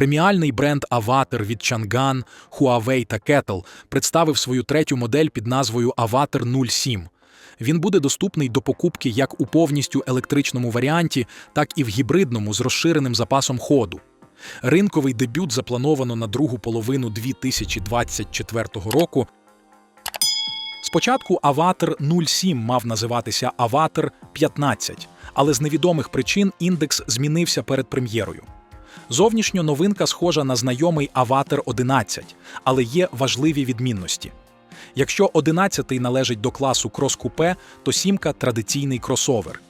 Преміальний бренд Avatar від Chang'an, Huawei та Kettle представив свою третю модель під назвою Avatar 07. Він буде доступний до покупки як у повністю електричному варіанті, так і в гібридному з розширеним запасом ходу. Ринковий дебют заплановано на другу половину 2024 року. Спочатку Аватар 07 мав називатися Аватар 15, але з невідомих причин індекс змінився перед прем'єрою. Зовнішньо новинка схожа на знайомий Аватар 11, але є важливі відмінності. Якщо 11 належить до класу крос-купе, то сімка традиційний кросовер.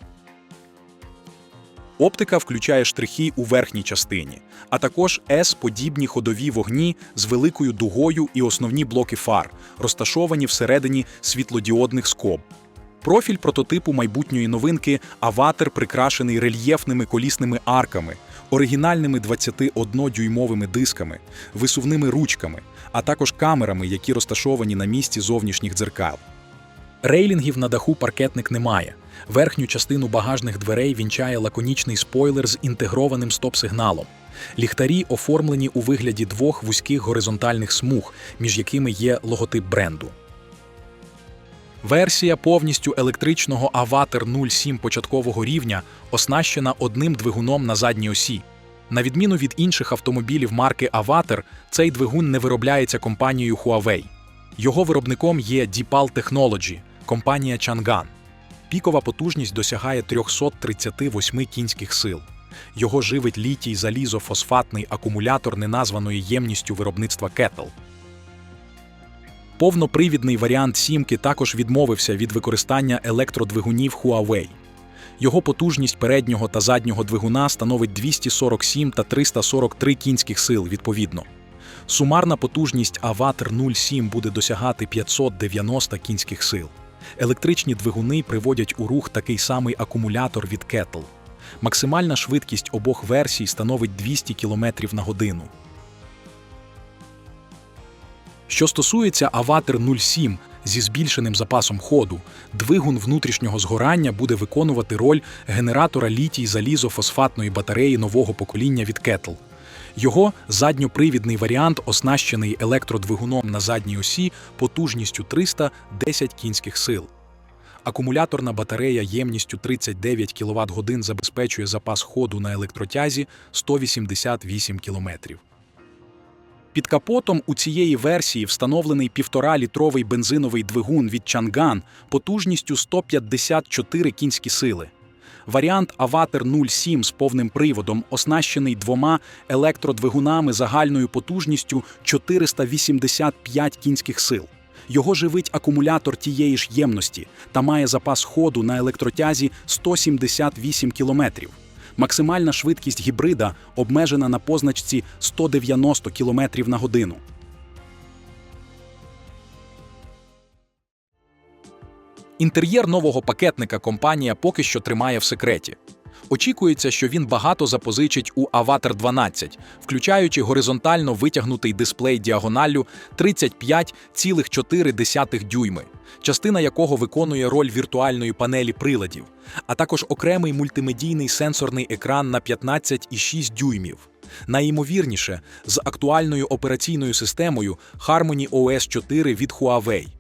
Оптика включає штрихи у верхній частині, а також S-подібні ходові вогні з великою дугою і основні блоки фар, розташовані всередині світлодіодних скоб. Профіль прототипу майбутньої новинки аватар прикрашений рельєфними колісними арками, оригінальними 21-дюймовими дисками, висувними ручками, а також камерами, які розташовані на місці зовнішніх дзеркал. Рейлінгів на даху паркетник немає. Верхню частину багажних дверей вінчає лаконічний спойлер з інтегрованим стоп-сигналом. Ліхтарі оформлені у вигляді двох вузьких горизонтальних смуг, між якими є логотип бренду. Версія повністю електричного Avatar 07 початкового рівня оснащена одним двигуном на задній осі. На відміну від інших автомобілів марки Avatar, цей двигун не виробляється компанією Huawei. Його виробником є Deepal Technology, компанія Chang'an. Пікова потужність досягає 338 кінських сил. Його живить літій залізофосфатний акумулятор неназваної ємністю виробництва Kettle. Повнопривідний варіант сімки також відмовився від використання електродвигунів Huawei. Його потужність переднього та заднього двигуна становить 247 та 343 кінських сил відповідно. Сумарна потужність Avatar 07 буде досягати 590 кінських сил. Електричні двигуни приводять у рух такий самий акумулятор від Kettle. Максимальна швидкість обох версій становить 200 км на годину. Що стосується Avatar 07 зі збільшеним запасом ходу, двигун внутрішнього згорання буде виконувати роль генератора літій залізофосфатної батареї нового покоління від Kettle. Його задньопривідний варіант оснащений електродвигуном на задній осі потужністю 310 кінських сил. Акумуляторна батарея ємністю 39 кВт годин забезпечує запас ходу на електротязі 188 км. Під капотом у цієї версії встановлений 1,5-літровий бензиновий двигун від Chang'an потужністю 154 кінські сили. Варіант Avatar 07 з повним приводом оснащений двома електродвигунами загальною потужністю 485 кінських сил. Його живить акумулятор тієї ж ємності та має запас ходу на електротязі 178 кілометрів. Максимальна швидкість гібрида обмежена на позначці 190 км на годину. Інтер'єр нового пакетника компанія поки що тримає в секреті. Очікується, що він багато запозичить у Avatar 12, включаючи горизонтально витягнутий дисплей діагоналлю 35,4 дюйми, частина якого виконує роль віртуальної панелі приладів, а також окремий мультимедійний сенсорний екран на 15,6 дюймів. Найімовірніше, з актуальною операційною системою Harmony OS 4 від Huawei.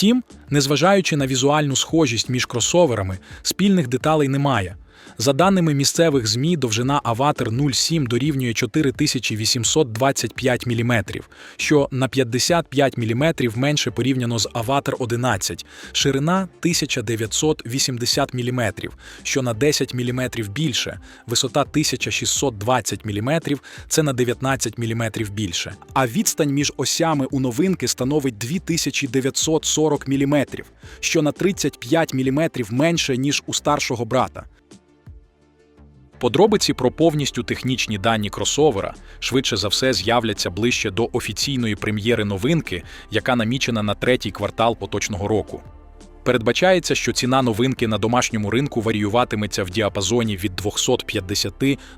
Втім, незважаючи на візуальну схожість між кросоверами, спільних деталей немає. За даними місцевих ЗМІ, довжина Avatar 07 дорівнює 4825 мм, що на 55 мм менше порівняно з Avatar 11, ширина 1980 мм, що на 10 мм більше, висота 1620 мм – це на 19 мм більше. А відстань між осями у новинки становить 2940 мм, що на 35 мм менше, ніж у старшого брата. Подробиці про повністю технічні дані кросовера швидше за все з'являться ближче до офіційної прем'єри новинки, яка намічена на третій квартал поточного року. Передбачається, що ціна новинки на домашньому ринку варіюватиметься в діапазоні від 250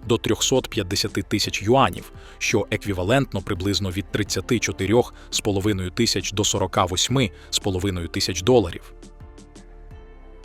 до 350 тисяч юанів, що еквівалентно приблизно від 34,5 тисяч до 48,5 тисяч доларів.